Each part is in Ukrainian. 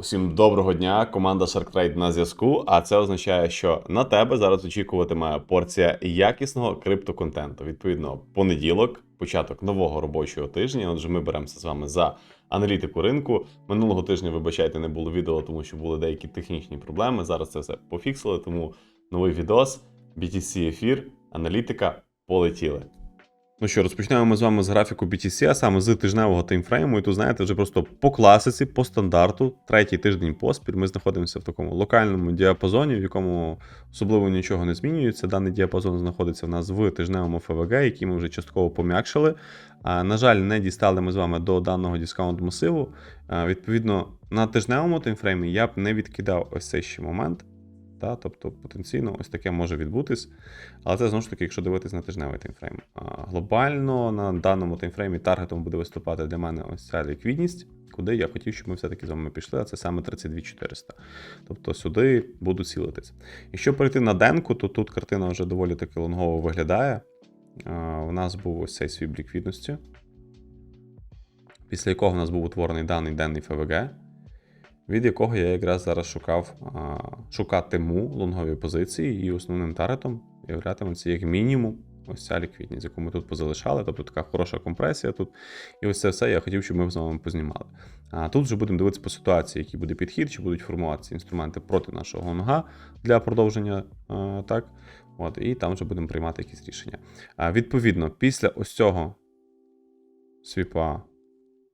Усім доброго дня, команда SharkTrade на зв'язку. А це означає, що на тебе зараз очікуватиме порція якісного криптоконтенту. Відповідно, понеділок, початок нового робочого тижня. Отже, ми беремося з вами за аналітику ринку. Минулого тижня, вибачайте, не було відео, тому що були деякі технічні проблеми. Зараз це все пофіксили, тому новий відос, BTC ефір, аналітика полетіли. Ну що, розпочнемо ми з вами з графіку BTC, а саме з тижневого таймфрейму. І тут, знаєте, вже просто по класиці, по стандарту, третій тиждень поспіль. Ми знаходимося в такому локальному діапазоні, в якому особливо нічого не змінюється. Даний діапазон знаходиться в нас в тижневому ФВГ, який ми вже частково пом'якшили. На жаль, не дістали ми з вами до даного дискаунт масиву. Відповідно, на тижневому таймфреймі я б не відкидав ось цей ще момент. Та, тобто потенційно ось таке може відбутись. Але це знову ж таки, якщо дивитись на тижневий таймфрейм. Глобально на даному таймфреймі таргетом буде виступати для мене ось ця ліквідність, куди я хотів, щоб ми все-таки з вами пішли, а це саме 32400. Тобто сюди буду цілитись. Якщо перейти на денку, то тут картина вже доволі таки лонгово виглядає. У нас був ось цей свіп ліквідності, після якого в нас був утворений даний денний ФВГ від якого я якраз зараз шукав шукатиму лонгові позиції, і основним таргетом являтиметься як мінімум ось ця ліквідність, яку ми тут позалишали, тобто така хороша компресія тут. І ось це все я хотів, щоб ми з вами познімали. А тут вже будемо дивитися по ситуації, який буде підхід, чи будуть формуватися інструменти проти нашого лонга для продовження. Так. От, І там вже будемо приймати якісь рішення. А, Відповідно, після ось цього свіпа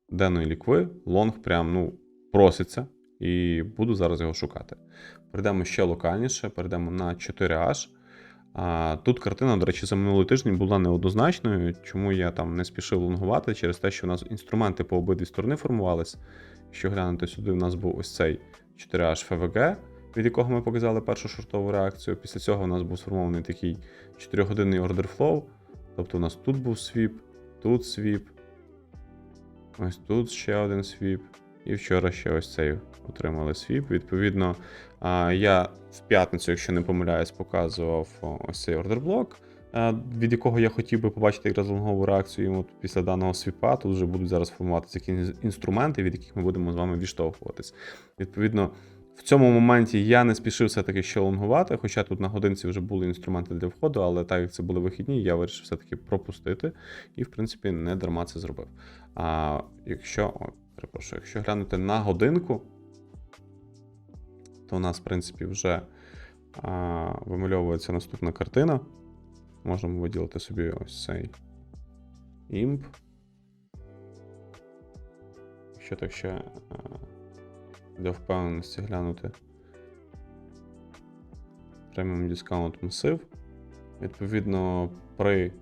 денної лікви, лонг прям ну, проситься і буду зараз його шукати. Перейдемо ще локальніше, перейдемо на 4H. А, Тут картина, до речі, за минулий тиждень була неоднозначною, чому я там не спішив лонгувати, через те, що у нас інструменти по обидві сторони формувались. Якщо глянути сюди, у нас був ось цей 4H FVG, від якого ми показали першу шортову реакцію. Після цього у нас був сформований такий 4-годинний order flow. Тобто у нас тут був свіп, тут свіп, ось тут ще один свіп. І вчора ще ось цей отримали свіп. Відповідно, я в п'ятницю, якщо не помиляюсь, показував ось цей ордерблок, від якого я хотів би побачити якраз лонгову реакцію от після даного свіпа. Тут вже будуть зараз формуватися якісь інструменти, від яких ми будемо з вами відштовхуватись. Відповідно, в цьому моменті я не спішив все-таки ще лонгувати, хоча тут на годинці вже були інструменти для входу, але так як це були вихідні, я вирішив все-таки пропустити і, в принципі, не дарма це зробив. А якщо. Перепрошую, якщо глянути на годинку, то у нас, в принципі, вже а, вимальовується наступна картина. Можемо виділити собі ось цей імп. Якщо так ще а, для впевненості глянути преміум дискаунт масив. Відповідно, при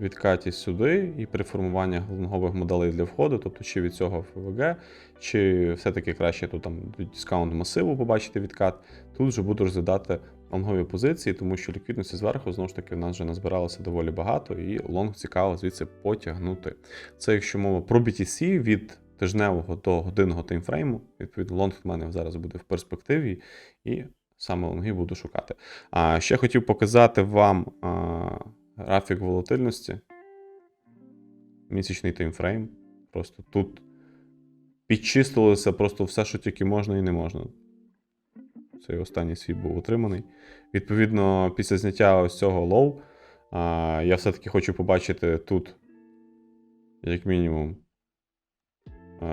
відкаті сюди і при формуванні лонгових моделей для входу, тобто чи від цього ФВГ, чи все-таки краще тут там дискаунт масиву побачити відкат. Тут вже буду розглядати лонгові позиції, тому що ліквідності зверху знову ж таки в нас вже назбиралося доволі багато, і лонг цікаво звідси потягнути. Це якщо мова про BTC від тижневого до годинного таймфрейму, відповідно, лонг в мене зараз буде в перспективі, і саме лонги буду шукати. А ще хотів показати вам. А, Графік волатильності. Місячний таймфрейм. Просто тут підчистилося просто все, що тільки можна і не можна. Цей останній свій був отриманий. Відповідно, після зняття ось цього лоу, я все-таки хочу побачити тут, як мінімум,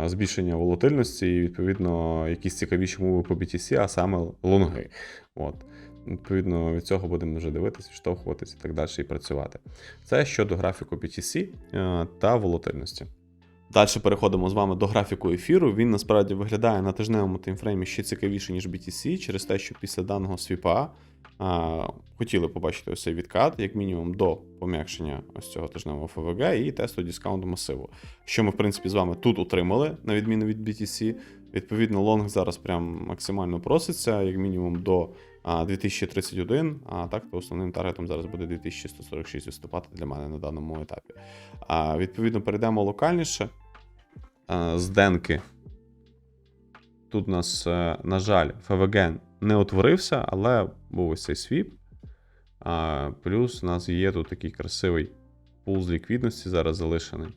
збільшення волатильності і, відповідно, якісь цікавіші мови по BTC, а саме лонги. От. Відповідно, від цього будемо вже дивитися, відштовхуватися і так далі і працювати. Це щодо графіку BTC е, та волатильності. Далі переходимо з вами до графіку ефіру. Він насправді виглядає на тижневому таймфреймі ще цікавіше, ніж BTC, через те, що після даного свіпа а, хотіли побачити ось цей відкат, як мінімум, до пом'якшення ось цього тижневого ФВГ і тесту дискаунту масиву. Що ми, в принципі, з вами тут отримали, на відміну від BTC. Відповідно, лонг зараз прям максимально проситься, як мінімум, до 2031, а так то основним таргетом зараз буде 2146 виступати для мене на даному етапі. А, Відповідно, перейдемо локальніше з денки. Тут у нас, е, на жаль, ФВГ не утворився, але був ось цей свіп. Плюс у нас є тут такий красивий пул з ліквідності зараз залишений.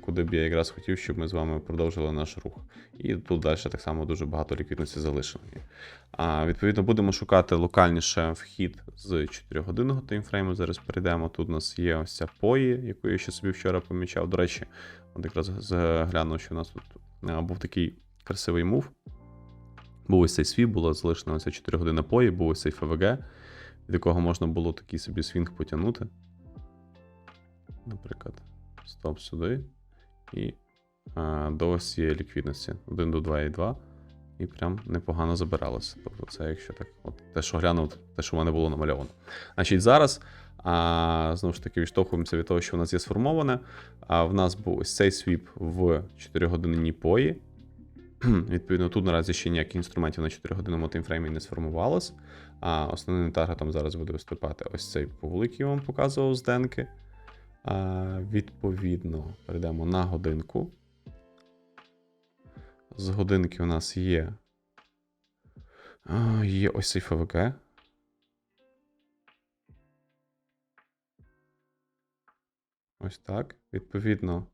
Куди б я якраз хотів, щоб ми з вами продовжили наш рух. І тут далі так само дуже багато ліквідності залишено. Відповідно, будемо шукати локальніше вхід з 4-годинного таймфрейму. Зараз перейдемо. Тут у нас є ось ця пої, яку я ще собі вчора помічав. До речі, от якраз зглянув, що у нас тут був такий красивий мув. Був ось цей свій, було залишено ось 4 години пої, був ось цей ФВГ, від якого можна було такий собі свінг потягнути. Наприклад, стоп сюди. І а, до ось цієї ліквідності. 1 до 2,2. І прям непогано забиралося. Тобто, це якщо так, от те, що глянув, те, що в мене було намальовано. Значить, зараз а, знову ж таки відштовхуємося від того, що в нас є сформоване. А в нас був ось цей свіп в 4 годинній пої. Відповідно, тут наразі ще ніяких інструментів на 4 годинному таймфреймі не сформувалось. А основним таргетом зараз буде виступати ось цей пул, який я вам показував з денки. Відповідно, перейдемо на годинку. З годинки у нас є. Є ось цей ФВК. Ось так. Відповідно,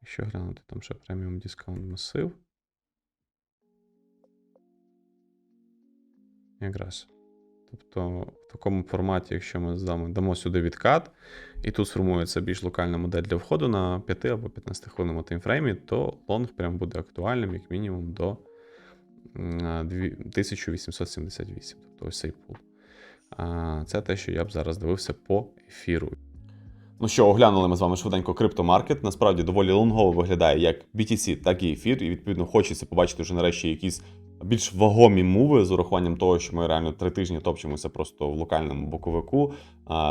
якщо глянути, там ще преміум дискаунт масив. Якраз. Тобто, в такому форматі, якщо ми з вами дамо сюди відкат, і тут сформується більш локальна модель для входу на 5 або 15 хвилинному таймфреймі, то лонг прям буде актуальним, як мінімум, до 1878. Тобто ось цей пул. Це те, що я б зараз дивився по ефіру. Ну що, оглянули ми з вами швиденько криптомаркет. Насправді доволі лонгово виглядає як BTC, так і ефір. І відповідно хочеться побачити вже нарешті якісь більш вагомі мови з урахуванням того, що ми реально три тижні топчемося просто в локальному боковику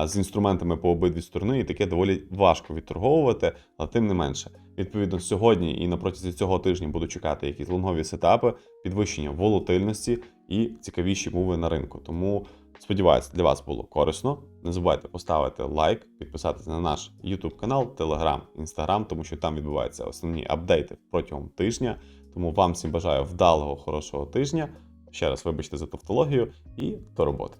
з інструментами по обидві сторони, і таке доволі важко відторговувати, але тим не менше. Відповідно, сьогодні і на протязі цього тижня буду чекати якісь лонгові сетапи, підвищення волатильності і цікавіші мови на ринку. Тому сподіваюся, для вас було корисно. Не забувайте поставити лайк, підписатися на наш YouTube канал, Telegram, Instagram, тому що там відбуваються основні апдейти протягом тижня. Тому вам всім бажаю вдалого, хорошого тижня. Ще раз вибачте за тавтологію і до роботи.